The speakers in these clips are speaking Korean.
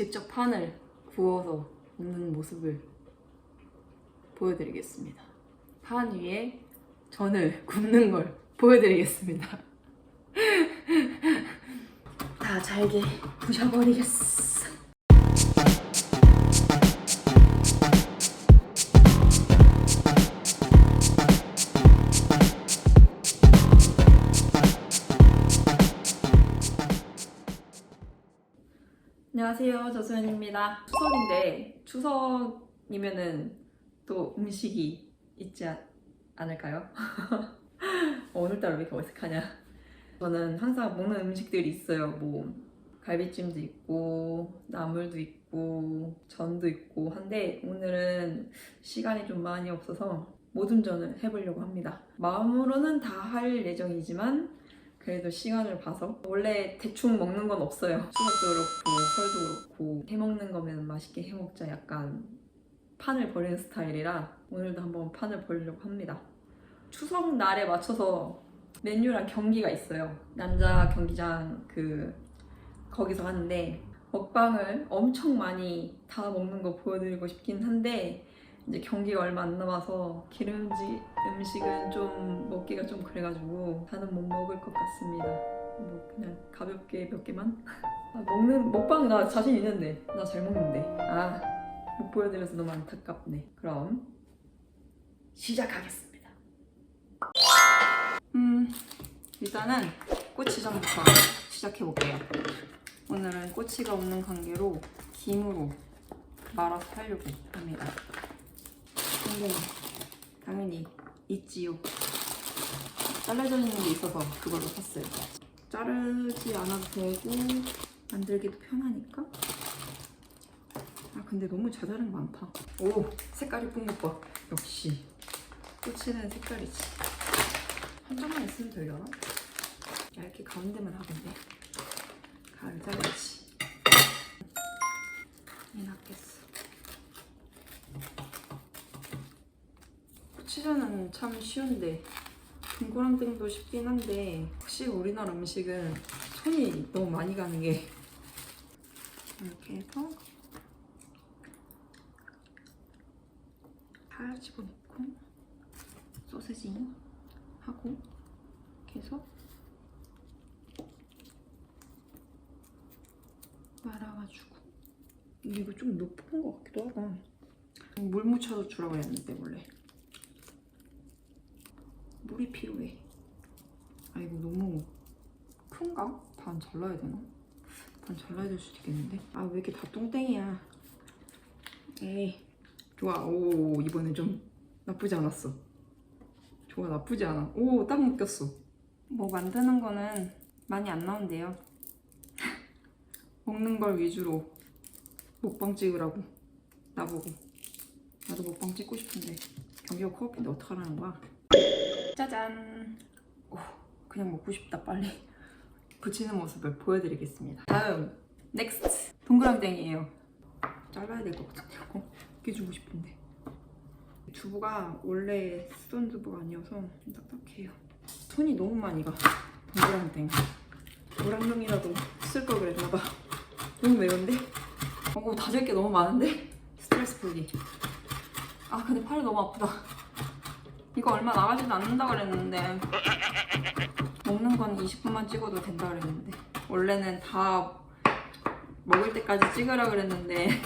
직접 판을 구워서 먹는 모습을 보여드리겠습니다. 판 위에 전을 굽는 걸 보여드리겠습니다. 다 잘게 부셔버리겠어. 안녕하세요. 저수연입니다. 추석인데 추석이면은 또 음식이 있지 않- 않을까요? 오늘따라 왜 이렇게 어색하냐? 저는 항상 먹는 음식들이 있어요. 뭐 갈비찜도 있고 나물도 있고 전도 있고 한데 오늘은 시간이 좀 많이 없어서 모둠전을 해보려고 합니다. 마음으로는 다 할 예정이지만 그래도 시간을 봐서 원래 대충 먹는 건 없어요. 추석도 그렇고 설도 그렇고 해먹는 거면 맛있게 해먹자 약간 판을 버리는 스타일이라 오늘도 한번 판을 벌려고 합니다. 추석 날에 맞춰서 메뉴랑 경기가 있어요. 남자 경기장 그 거기서 하는데 먹방을 엄청 많이 다 먹는 거 보여드리고 싶긴 한데 이제 경기가 얼마 안 남아서 기름지 음식은 좀 먹기가 좀 그래가지고 다는 못 먹을 것 같습니다. 뭐 그냥 가볍게 몇 개만. 아, 먹는 먹방 나 자신 있는데 나 잘 먹는데 아 못 보여드려서 너무 안타깝네. 그럼 시작하겠습니다. 음 일단은 꼬치전부터 시작해 볼게요. 오늘은 꼬치가 없는 관계로 김으로 말아서 하려고 합니다. 근데 당연히 있지요. 잘라져 있는 게 있어서 그걸로 샀어요. 자르지 않아도 되고 만들기도 편하니까. 아 근데 너무 자잘한 거 많다. 오 색깔 이쁜 것 봐. 역시 꼬치는 색깔이지. 한 장만 있으면 되려나? 얇게 가운데만 하겠네. 가을 잘라야지. 이 낫겠어. 고추전은 참 쉬운데 동그랑땡도 쉽긴 한데 확실히 우리나라 음식은 손이 너무 많이 가는 게. 이렇게 해서 파 집어넣고 소세지 하고 이렇게 해서 말아가지고. 이거 좀 높은 것 같기도 하다. 물 묻혀서 주라고 했는데 원래 물이 필요해. 아 이거 너무 큰가? 반 잘라야 되나? 반 잘라야 될 수도 있겠는데? 아 왜 이렇게 다 똥땡이야? 에이 좋아. 오 이번엔 좀 나쁘지 않았어. 좋아 나쁘지 않아. 오 딱 묶였어. 뭐 만드는 거는 많이 안 나온대요. 먹는 걸 위주로 먹방 찍으라고 나보고 나도 먹방 찍고 싶은데 경기가 코앞인데 어떡하라는 거야? 짜잔. 오, 그냥 먹고 싶다 빨리. 붙이는 모습을 보여드리겠습니다. 다음 넥스트 동그랑땡이에요. 잘라야 될 것 같은데 이렇게 주고 싶은데 두부가 원래 쓰던 두부가 아니어서 좀 딱딱해요. 손이 너무 많이 가. 동그랑땡. 노랑명이라도 쓸 걸 그랬나봐. 너무 매운데? 어, 다질 게 너무 많은데? 스트레스 풀기. 아 근데 팔이 너무 아프다. 이거 얼마 나가지도 않는다 그랬는데 먹는 건 20분만 찍어도 된다 그랬는데 원래는 다 먹을 때까지 찍으라 그랬는데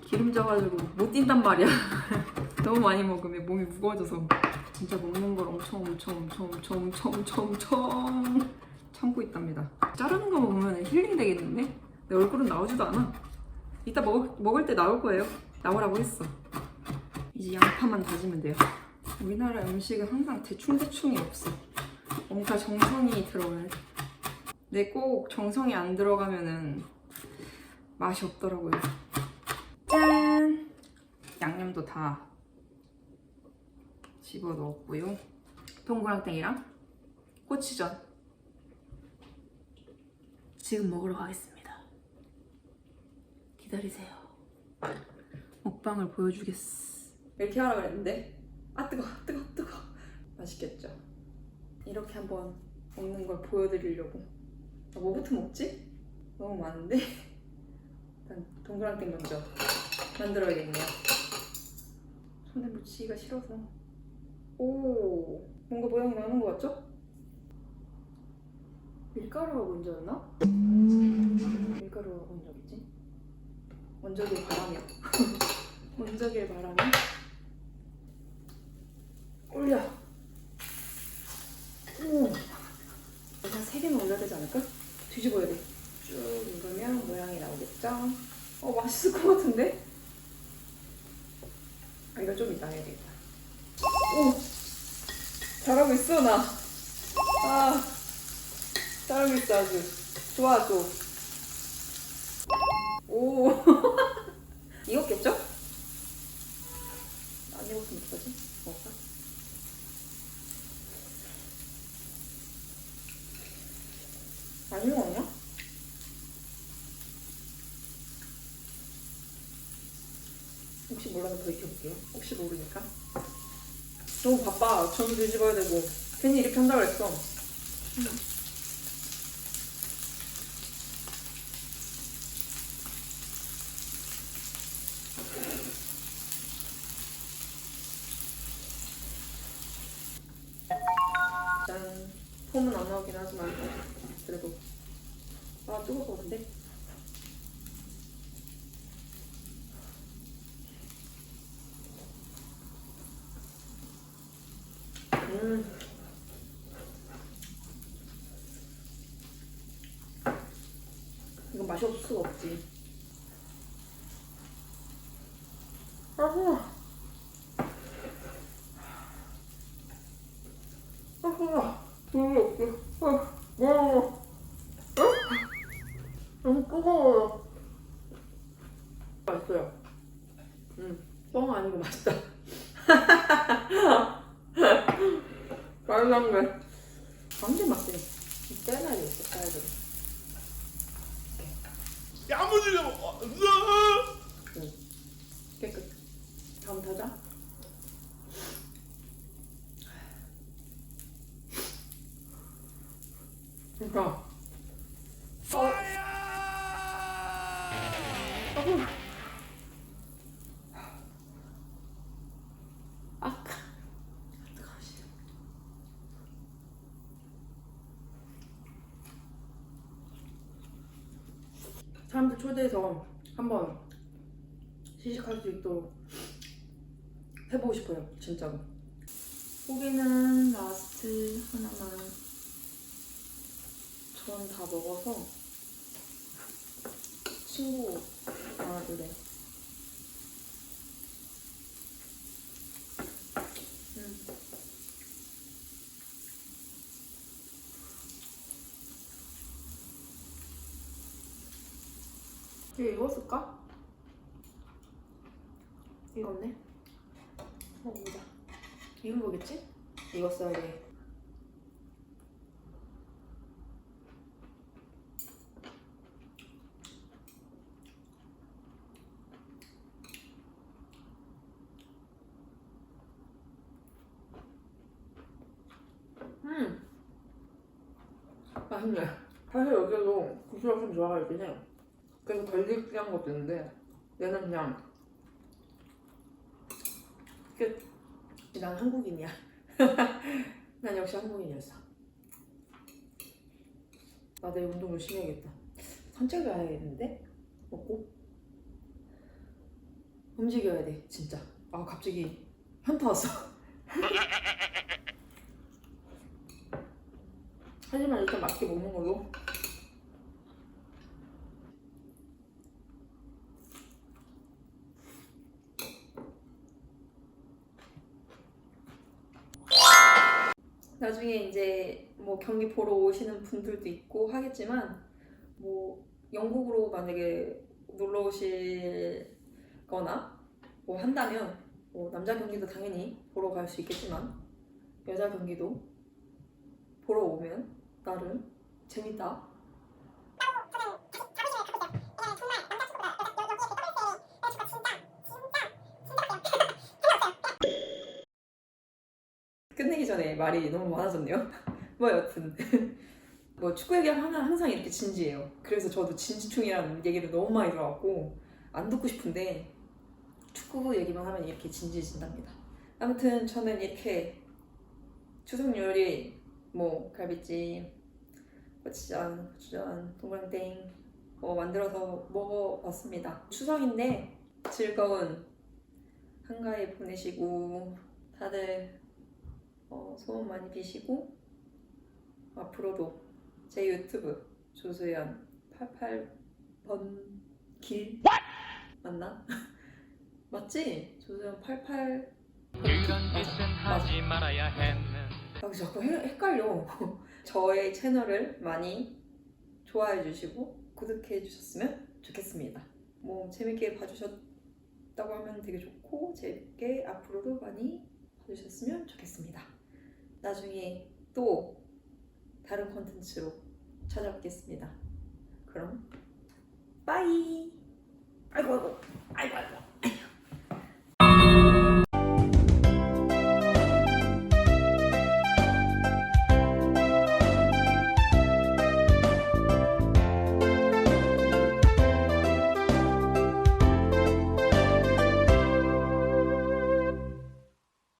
기름 져가지고 못 뛴단 말이야. 너무 많이 먹으면 몸이 무거워져서 진짜 먹는 걸 엄청 엄청 엄청 엄청 엄청 엄청 엄청 참고 있답니다. 자르는 거 보면 힐링 되겠는데? 내 얼굴은 나오지도 않아. 이따 먹, 먹을 때 나올 거예요. 나오라고 했어. 이제 양파만 다지면 돼요 우리나라 음식은 항상 대충대충이 없어. 뭔가 정성이 들어가야 돼. 근데 꼭 정성이 안 들어가면은 맛이 없더라고요. 짠! 양념도 다 집어 넣었고요. 동그랑땡이랑 꼬치전. 지금 먹으러 가겠습니다. 기다리세요. 먹방을 보여주겠어. 이렇게 하라 그랬는데 아 뜨거 뜨거 뜨거 맛있겠죠 이렇게 한번 먹는 걸 보여드리려고 아, 뭐부터 먹지? 너무 많은데 일단 동그랑땡 먼저 만들어야겠네요. 손에 묻히기가 싫어서. 오, 뭔가 모양이 나는 것 같죠? 밀가루가 먼저였나? 밀가루가 먼저겠지? 먼저길 바라며. 먼저길 바라며. 올려. 오. 한 3개는 올려야 되지 않을까? 뒤집어야 돼. 쭉 누르면 모양이 나오겠죠? 어, 맛있을 것 같은데? 아, 이거 좀 이따 해야 되겠다. 오! 잘하고 있어, 나. 아, 잘하고 있어, 아주. 좋아, 좋아. 오. 익었겠죠? 안 익었으면 어떡하지? 먹을까? 안 익었냐? 혹시 몰라서 더 익혀볼게요. 혹시 모르니까. 너무 바빠. 전 뒤집어야 되고. 괜히 이렇게 한다고 했어. 음. 짠. 폼은 안 나오긴 하지만 그래도. 아 뜨거워 근데? 음. 이건 맛이 없을 수가 없지. 아후 별로 없어 아 와. 너무 뜨거워요. 맛있어요. 음, 뻥 아니고 맛있다. 말랑 게 완전. 떼나야 되겠어, 쌀들. 야무지게 먹어. 깨끗. 다음 타자. 그러니까. 파이어! 아후. 아, 뜨거우시. 사람들 초대해서 한번 시식할 수 있도록 해보고 싶어요, 진짜로. 고기는 라스트 하나만 전 다 먹어서 친구 아들래 이거 익었을까? 익었네. 먹어보자. 익은 거겠지? 익었어야 돼. 음. 맛있네. 사실 여기도 고추가 좀 있긴 해요. 그래서 덜 느끼한 것도 있는데 얘는 그냥 끝. 난 한국인이야. 난 역시 한국인이었어. 나 내일 운동 열심히 해야겠다. 산책 가야겠는데? 먹고 움직여야 돼 진짜. 아 갑자기 현타 왔어. 하지만 일단 맛있게 먹는 걸로. 나중에 이제 뭐 경기 보러 오시는 분들도 있고 하겠지만 뭐 영국으로 만약에 놀러 오실 거나 뭐 한다면 뭐 남자 경기도 당연히 보러 갈 수 있겠지만 여자 경기도 보러 오면 나름 재밌다. 말이 너무 많아졌네요. 뭐 여튼 뭐 축구 얘기하면 항상 이렇게 진지해요. 그래서 저도 진지충이라는 얘기를 너무 많이 들어갖고 안 듣고 싶은데 축구 얘기만 하면 이렇게 진지해진답니다. 아무튼 저는 이렇게 추석 요리 뭐 갈비찜, 고추장, 고추장, 동그랑땡 어, 만들어서 먹어봤습니다. 추석인데 즐거운 한가위 보내시고 다들 어, 소원 많이 비시고 앞으로도 제 유튜브 조수연 88번 길 맞나? 맞지? 조수연 88 그런 짓은 하지 말아야 했는 아, 자꾸 헷- 헷갈려. 저의 채널을 많이 좋아해 주시고 구독해 주셨으면 좋겠습니다. 뭐 재밌게 봐주셨다고 하면 되게 좋고 재밌게 앞으로도 많이 봐주셨으면 좋겠습니다. 나중에 또 다른 콘텐츠로 찾아뵙겠습니다. 그럼 빠이. 아이고 아이고 아이고. 아이고.